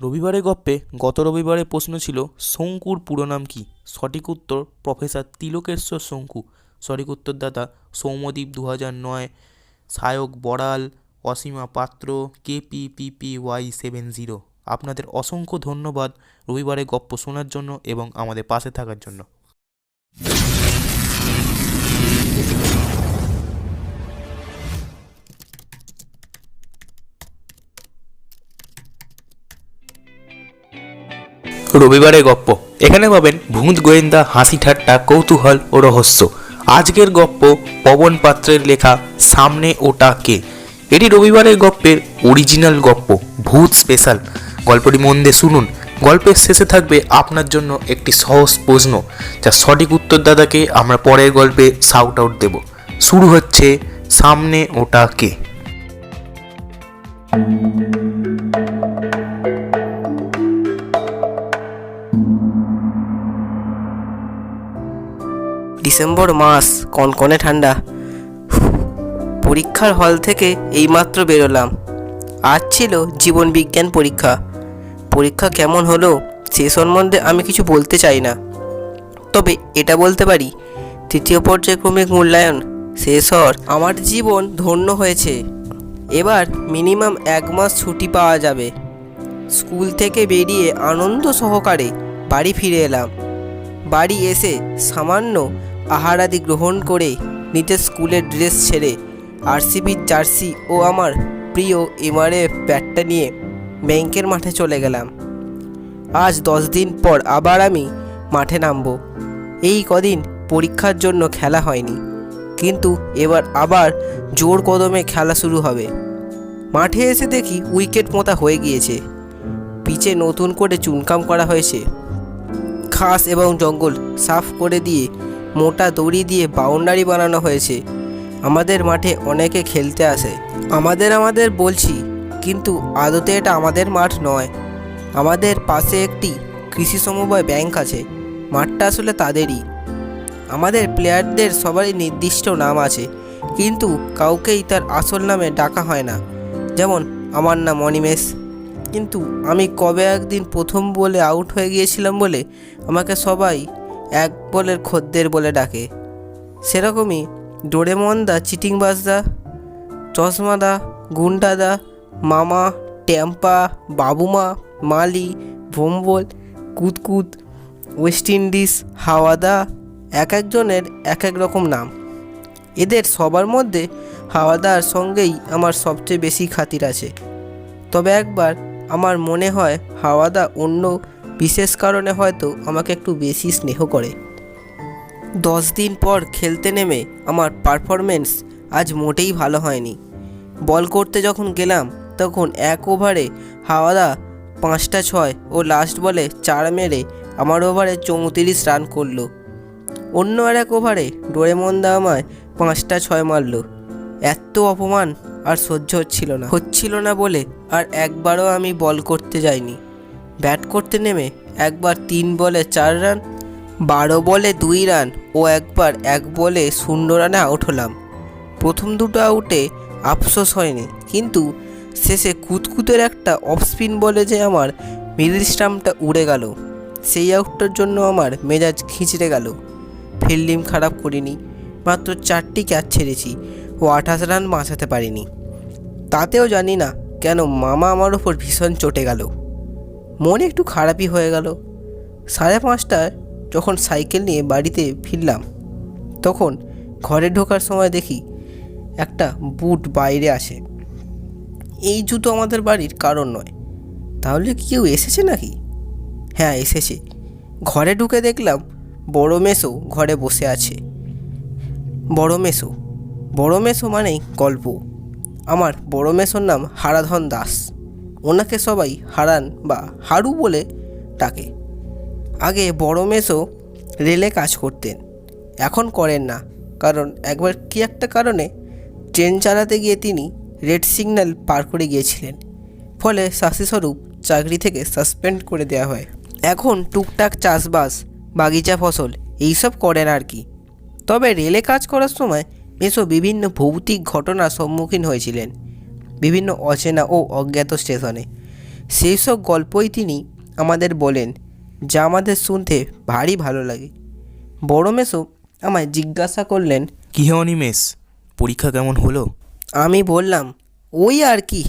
রবিবারে গপ্পে গত রবিবারের প্রশ্ন ছিল, শঙ্কুর পুরো নাম কী? সঠিক উত্তর, প্রফেসর তিলকেশ্বর শঙ্কু। সঠিক উত্তরদাতা সৌম্যদীপ দু হাজার নয়, Sayak Boral, Ashima Patra KP PP Y seven zero. আপনাদের অসংখ্য ধন্যবাদ রবিবারে গপ্প শোনার জন্য এবং আমাদের পাশে থাকার জন্য। রবিবারে গপ্প। এখানে পাবেন ভূত, গোয়েন্দা, হাসি ঠাট্টা, কৌতূহল ও রহস্য। আজকের গপ্প পবন পাত্রের লেখা সামনে ওটা কে? এটি রবিবারের গপ্পের অরিজিনাল গপ্প, ভূত স্পেশাল গল্পটি মন দিয়ে শুনুন। গল্পের শেষে থাকবে আপনার জন্য একটি সহজ প্রশ্ন, যা সঠিক উত্তরদাতাকে আমরা পরের গল্পে শাউট আউট দেব। শুরু হচ্ছে সামনে ওটা কে? ডিসেম্বর মাস, কনকনে ঠান্ডা। পরীক্ষার হল থেকে এইমাত্র বেরোলাম। আজ ছিল জীবন বিজ্ঞান পরীক্ষা। পরীক্ষা কেমন হলো, সে সম্বন্ধে আমি কিছু বলতে চাই না। তবে এটা বলতে পারি, তৃতীয় পর্যায়ক্রমিক মূল্যায়ন, শেষ হওয়ার। আমার জীবন ধন্য হয়েছে। এবার মিনিমাম এক মাস ছুটি পাওয়া যাবে। স্কুল থেকে বেরিয়ে আনন্দ সহকারে বাড়ি ফিরে এলাম। বাড়ি এসে সামান্য আহারাদি গ্রহণ করে নিজের স্কুলের ড্রেস ছেড়ে আরসিবির জার্সি ও আমার প্রিয় এমআরএ ব্যাটটা নিয়ে ব্যাংকের মাঠে চলে গেলাম। আজ দশ দিন পর আবার আমি মাঠে নামব। এই কদিন পরীক্ষার জন্য খেলা হয়নি, কিন্তু এবার আবার জোর কদমে খেলা শুরু হবে। মাঠে এসে দেখি উইকেট পোঁতা হয়ে গিয়েছে। পিচে নতুন করে চুনকাম করা হয়েছে। ঘাস এবং জঙ্গল সাফ করে দিয়ে মোটা দড়ি দিয়ে বাউন্ডারি বানানো হয়েছে। আমাদের মাঠে অনেকে খেলতে আসে। আমাদের আমাদের বলছি, কিন্তু আদতে এটা আমাদের মাঠ নয়। আমাদের পাশে একটি কৃষি সমবায় ব্যাংক আছে। মাঠটা আসলে তাদেরই। আমাদের প্লেয়ারদের সবারই নির্দিষ্ট নাম আছে, কিন্তু কাউকেই তার আসল নামে ডাকা হয় না। যেমন, আমার নাম অনিমেষ। কিন্তু আমি কবে একদিন প্রথম বলে আউট হয়ে গিয়েছিলাম বলে আমাকে সবাই এক বলের খদ্দের বলে ডাকে। সেরকমই ডোরেমনদা, চিটিংবাজদা, চশমাদা, গুন্ডাদা, মামা, ট্যাম্পা, বাবুমা, মালি, ভোম্বল, কুতকুত, ওয়েস্ট ইন্ডিজ, হাওয়াদা এক একজনের এক এক রকম নাম। এদের সবার মধ্যে হাওয়াদার সঙ্গেই আমার সবচেয়ে বেশি খাতির আছে। তবে একবার আমার মনে হয় হাওয়াদা অন্য বিশেষ কারণে হয়তো আমাকে একটু বেশি স্নেহ করে। দশ দিন পর খেলতে নেমে আমার পারফরমেন্স আজ মোটেই ভালো হয়নি। বল করতে যখন গেলাম, তখন এক ওভারে হাওয়াদা পাঁচটা ছয় ও লাস্ট বলে চার মেরে আমার ওভারে চৌত্রিশ রান করল। অন্য আর এক ওভারে ডোরেমন্দা আমায় পাঁচটা ছয় মারলো। এত অপমান আর সহ্য হচ্ছিল না। হচ্ছিল না বলে আর একবারও আমি বল করতে যাইনি। ব্যাট করতে নেমে একবার তিন বলে চার রান, বারো বলে দুই রান ও একবার এক বলে শূন্য রানে আউট হলাম। প্রথম দুটো আউটে আফসোস হয়নি, কিন্তু শেষে কুতকুতের একটা অফ স্পিন বলে যে আমার মিডিল স্টাম্পটা উড়ে গেল, সেই আউটটার জন্য আমার মেজাজ খিঁচড়ে গেল। ফিল্ডিং খারাপ করিনি, মাত্র চারটি ক্যাচ ছেড়েছি ও আঠাশ রান বাঁচাতে পারিনি। তাতেও জানি না কেন মামা আমার ওপর ভীষণ চটে গেল। মন একটু খারাপই হয়ে গেল। সাড়ে পাঁচটায় যখন সাইকেল নিয়ে বাড়িতে ফিরলাম, তখন ঘরে ঢোকার সময় দেখি একটা বুট বাইরে আসে এই জুতো আমাদের বাড়ির কারণ নয়। তাহলে কেউ এসেছে নাকি? হ্যাঁ এসেছে। ঘরে ঢুকে দেখলাম বড় মেসো ঘরে বসে আছে। বড় মেসো বড় মেসো মানেই গল্প। আমার বড় মেসোর নাম হারাধন দাস। ওনাকে সবাই হারান বা হারু বলে ডাকে। আগে বড় মেসো রেলে কাজ করতেন, এখন করেন না। কারণ একবার কি একটা কারণে ট্রেন চালাতে গিয়ে তিনি রেড সিগন্যাল পার করে গিয়েছিলেন। ফলে শাস্তিস্বরূপ চাকরি থেকে সাসপেন্ড করে দেওয়া হয়। এখন টুকটাক চাষবাস, বাগিচা ফসল, এইসব করেন আর কি। তবে রেলে কাজ করার সময় মেসো বিভিন্ন ভৌতিক ঘটনার সম্মুখীন হয়েছিলেন। বিভিন্ন অচেনা ও অজ্ঞাত স্টেশনে। সেই সব গল্পই তিনি আমাদের বলেন যা আমাদের শুনতে ভারী ভালো লাগে। বড় মেসো আমায় জিজ্ঞাসা করলেন কি হে অনিমেষ পরীক্ষা কেমন হলো? আমি বললাম ওই আর কি।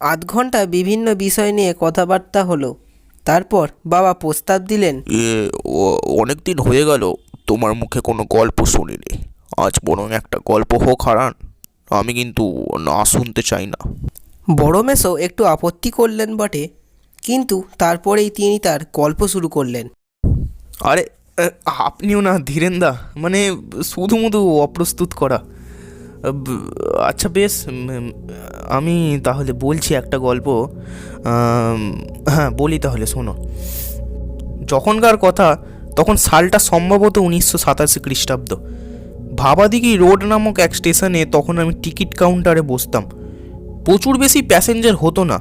আধ ঘণ্টা বিভিন্ন বিষয় নিয়ে কথাবার্তা হলো তারপর বাবা প্রস্তাব দিলেন এ অনেক দিন হয়ে গেল তোমার মুখে কোনো গল্প শুনিনি। আজ বরং একটা গল্প হোক হারান। আমি কিন্তু না শুনতে চাই না। বড় মেসো একটু আপত্তি করলেন বটে কিন্তু তারপরেই তিনি তার গল্প শুরু করলেন। আরে আপনিও না ধীরেন্দা মানে শুধু মুধু অপ্রস্তুত করা। আচ্ছা বেশ আমি তাহলে বলছি একটা গল্প। হ্যাঁ বলি তাহলে শোনো। যখনকার কথা তখন সালটা সম্ভবত উনিশশো সাতাশি খ্রিস্টাব্দ। ভাবাদিঘি রোড নামক এক স্টেশনে তখন আমি টিকিট কাউন্টারে বসতাম। প্রচুর বেশি প্যাসেঞ্জার হতো না।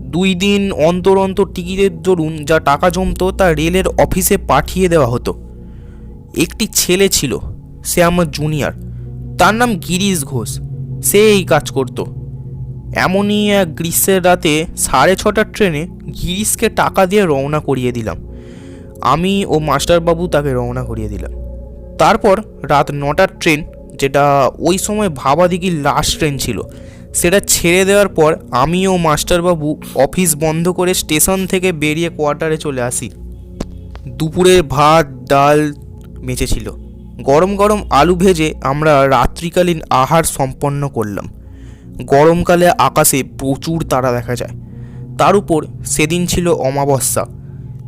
দুই দিন অন্তর অন্তর টিকিটের দরুন যা টাকা জমতো তা রেলের অফিসে পাঠিয়ে দেওয়া হতো। একটি ছেলে ছিল, সে আমার জুনিয়র। তার নাম গিরিশ ঘোষ। সে এই কাজ করতো। এমনই এক গ্রীষ্মের রাতে সাড়ে ছটার ট্রেনে গিরিশকে টাকা দিয়ে রওনা করিয়ে দিলাম। আমি ও মাস্টারবাবু তাকে রওনা করিয়ে দিলাম। তারপর রাত নটার ট্রেন, যেটা ওই সময় ভাবাদিঘির লাস্ট ট্রেন ছিল, সেটা ছেড়ে দেওয়ার পর আমি ও মাস্টারবাবু অফিস বন্ধ করে স্টেশন থেকে বেরিয়ে কোয়ার্টারে চলে আসি। দুপুরের ভাত, ডাল বেঁচেছিল গরম গরম আলু ভেজে আমরা রাত্রিকালীন আহার সম্পন্ন করলাম। গরমকালে আকাশে প্রচুর তারা দেখা যায়। তার উপর সেদিন ছিল অমাবস্যা,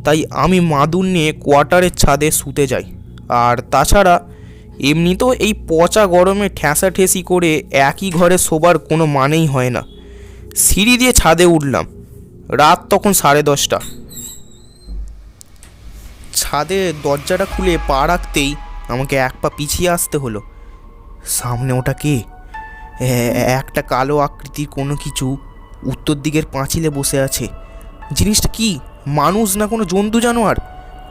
তাই আমি মাদুর নিয়ে কোয়ার্টারের ছাদে শুতে যাই। আর তাছাড়া এমনিতেও এই পচা গরমে ঠেসাঠেসি করে একই ঘরে শোবার কোনো মানেই হয় না। সিঁড়ি দিয়ে ছাদে উঠলাম। রাত তখন সাড়ে দশটা। ছাদে দরজাটা খুলে পা রাখতেই আমাকে এক পা পিছিয়ে আসতে হলো। সামনে ওটা কে? একটা কালো আকৃতির কোনো কিছু উত্তর দিকের পাঁচিলে বসে আছে। জিনিসটা কি, মানুষ না কোনো জন্তু জানোয়ার?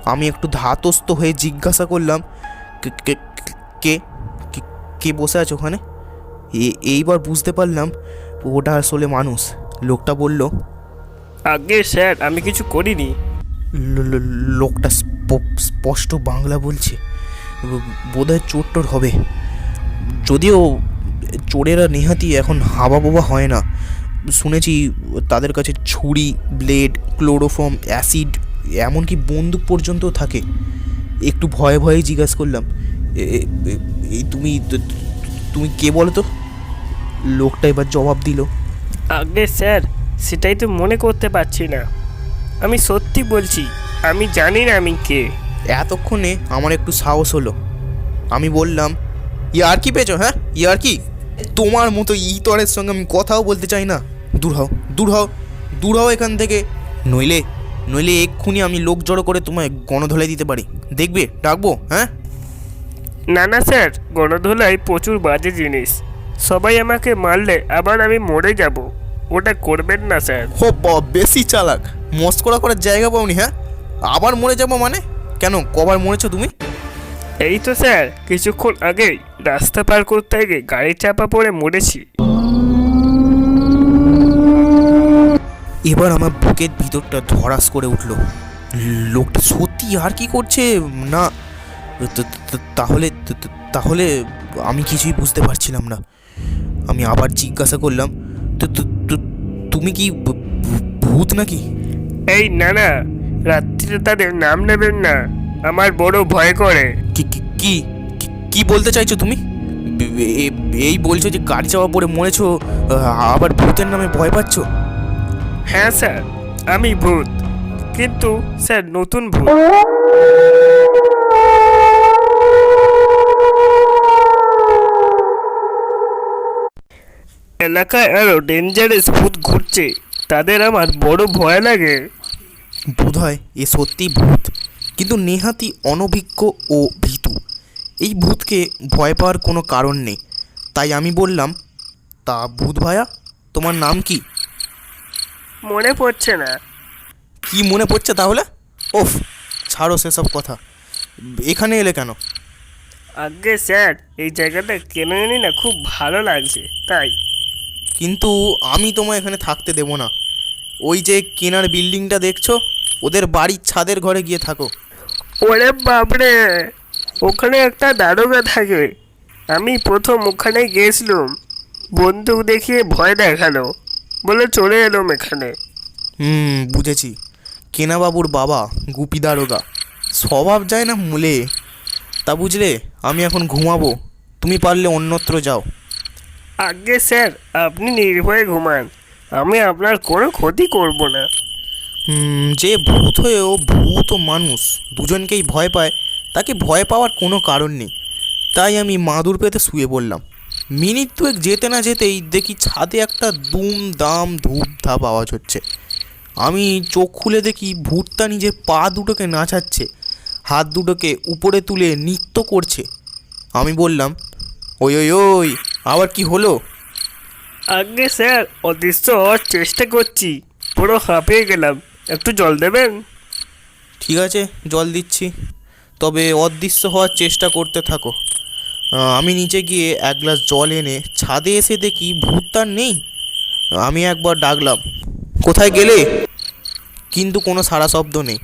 আমি একটু ধাতস্থ হয়ে জিজ্ঞাসা করলাম "কে- কে- বসে আছে ওখানে? এইবার বুঝতে পারলাম ওটা আসলে মানুষ। লোকটা বলল আগে স্যার আমি কিছু করিনি। লোকটা স্প- স্পষ্ট বাংলা বলছে বোধহয় চোর টোর হবে। যদিও চোরেরা নেহাতি এখন হাবা বাবা হয় না। শুনেছি তাদের কাছে ছুরি ব্লেড ক্লোরোফর্ম অ্যাসিড এমনকি বন্দুক পর্যন্ত থাকে। একটু ভয়ে ভয়ে জিজ্ঞাসা করলাম "এ- এ- এ- এই তুমি তুমি কে বলো তো? লোকটা এবার জবাব দিল আগে স্যার সেটাই তো মনে করতে পারছি না। আমি সত্যি বলছি আমি জানি না আমি কে। এতক্ষণে আমার একটু সাহস হলো। আমি বললাম ইয়ার কি পেয়েছ হ্যাঁ? ইয়ার কি? তোমার মতো ইতরের সঙ্গে আমি কথাও বলতে চাই না। দূর হও দূর হও দূর হও এখান থেকে। নইলে নইলে এক্ষুনি আমি লোক জড়ো করে তোমায় গণধলে দিতে পারি। দেখবে? ডাকবো? হ্যাঁ? না না স্যার। গণধোলাই প্রচুর বাজে জিনিস। সবাই আমাকে মারলে আবার আমি মরে যাব। ওটা করবেন না স্যার। হো বা- বেশি চালাক। মস্করা করার জায়গা পাওনি হ্যাঁ? আবার মরে যাব মানে? কেন কবার মরেছো তুমি? এই তো স্যার। কিছুক্ষণ আগেই রাস্তা পার করতে গিয়ে গাড়ি চাপা পড়ে মরেছি। এবার আমার বুকের ভিতরটা ধরাস করে উঠল। লোকটা সত্যি আর কি করছে? না তাহলে তাহলে আমি কিছুই বুঝতে পারছিলাম না। আমি আবার জিজ্ঞাসা করলাম তো তুমি কি ভূত নাকি? এই না না রাত্রিতে তাদের নাম নেবেন না। আমার বড় ভয় করে। কি কি- বলতে চাইছো তুমি? এই বলছো যে গাড়ি চাপা পড়ে মরেছো আবার ভূতের নামে ভয় পাচ্ছো? হ্যাঁ স্যার, আমি ভূত। কিন্তু স্যার, নতুন ভূত। এলাকায় আরও ডেঞ্জারাস ভূত ঘুরছে। তাদের আমার বড় ভয় লাগে। বোধ হয়, এ সত্যি ভূত। কিন্তু নেহাতি অনভিজ্ঞ ও ভীতু। এই ভূতকে ভয় পাওয়ার কোনো কারণ নেই। তাই আমি বললাম, তা ভূত ভায়া, তোমার নাম কি? মনে পড়ছে না। কি মনে পড়ছে তাহলে? ওফ ছাড়ো সেসব কথা। এখানে এলে কেন? আগে স্যার এই জায়গাটা কেন জানি না? খুব ভালো লাগছে তাই। কিন্তু আমি তোমায় এখানে থাকতে দেবো না। ওই যে কেনার বিল্ডিংটা দেখছ ওদের বাড়ির ছাদের ঘরে গিয়ে থাকো। ওরে বাপরে ওখানে একটা দারোগা থাকে। আমি প্রথম ওখানে গেছিলাম। বন্দুক দেখিয়ে ভয় দেখাল। বলে চলে এলাম এখানে। হুম বুঝেছি। কেনাবাবুর বাবা গুপি দারোগা স্বভাব যায় না মূলে। তা বুঝলে আমি এখন ঘুমাবো। তুমি পারলে অন্যত্র যাও। আগে স্যার আপনি নির্ভয়ে ঘুমান। আমি আপনার কোনো ক্ষতি করব না। হুম, যে ভূত হয়েও ভূত ও মানুষ দুজনকেই ভয় পায় তাকে ভয় পাওয়ার কোনো কারণ নেই। তাই আমি মাদুর পেতে শুয়ে পড়লাম। মিনিট দুয়েক যেতে না যেতেই দেখি ছাদে একটা দুম দাম ধূপ ধাপ আওয়াজ হচ্ছে আমি চোখ খুলে দেখি ভূতটা নিজের পা দুটোকে নাচাচ্ছে হাত দুটোকে উপরে তুলে নৃত্য করছে। আমি বললাম ওই ওই ওই আবার কি হলো? আগে স্যার অদৃশ্য হওয়ার চেষ্টা করছি পুরো হাঁপিয়ে গেলাম। একটু জল দেবেন? ঠিক আছে জল দিচ্ছি। তবে অদৃশ্য হওয়ার চেষ্টা করতে থাকো। আমি নিচে গিয়ে এক গ্লাস জল এনে ছাদে এসে দেখি ভূতটার নেই। আমি একবার ডাকলাম, কোথায় গেলে? কিন্তু কোনো সারা শব্দ নেই।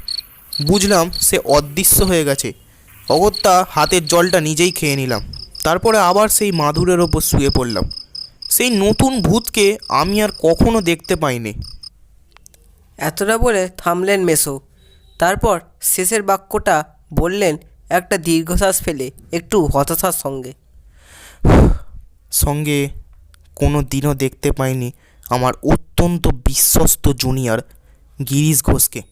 বুঝলাম সে অদৃশ্য হয়ে গেছে। অগত্যা হাতের জলটা নিজেই খেয়ে নিলাম। তারপরে আবার সেই মাদুরের ওপর শুয়ে পড়লাম। সেই নতুন ভূতকে আমি আর কখনো দেখতে পাইনি। এতটা বলে থামলেন মেসো। তারপর শেষের বাক্যটা বললেন একটা দীর্ঘশ্বাস ফেলে একটু হতাশার সঙ্গে। সঙ্গে কোনো দিনও দেখতে পাইনি আমার অত্যন্ত বিশ্বস্ত জুনিয়র গিরিশ ঘোষকে।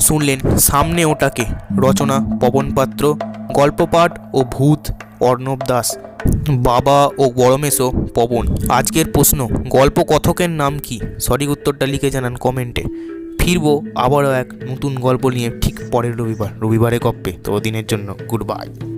শুনলেন সামনে ওটাকে রচনা পবন পাত্র গল্প পাঠ ও ভূত। অর্ণব দাস। বাবা ও বড়মেশো পবন, আজকের প্রশ্ন, গল্প কথকের নাম কি? সঠিক উত্তরটা লিখে জানান কমেন্টে। ফিরবো আবারও এক নতুন গল্প নিয়ে ঠিক পরের রবিবার, রবিবারে গপ্পে। তো দিনের জন্য গুড বাই।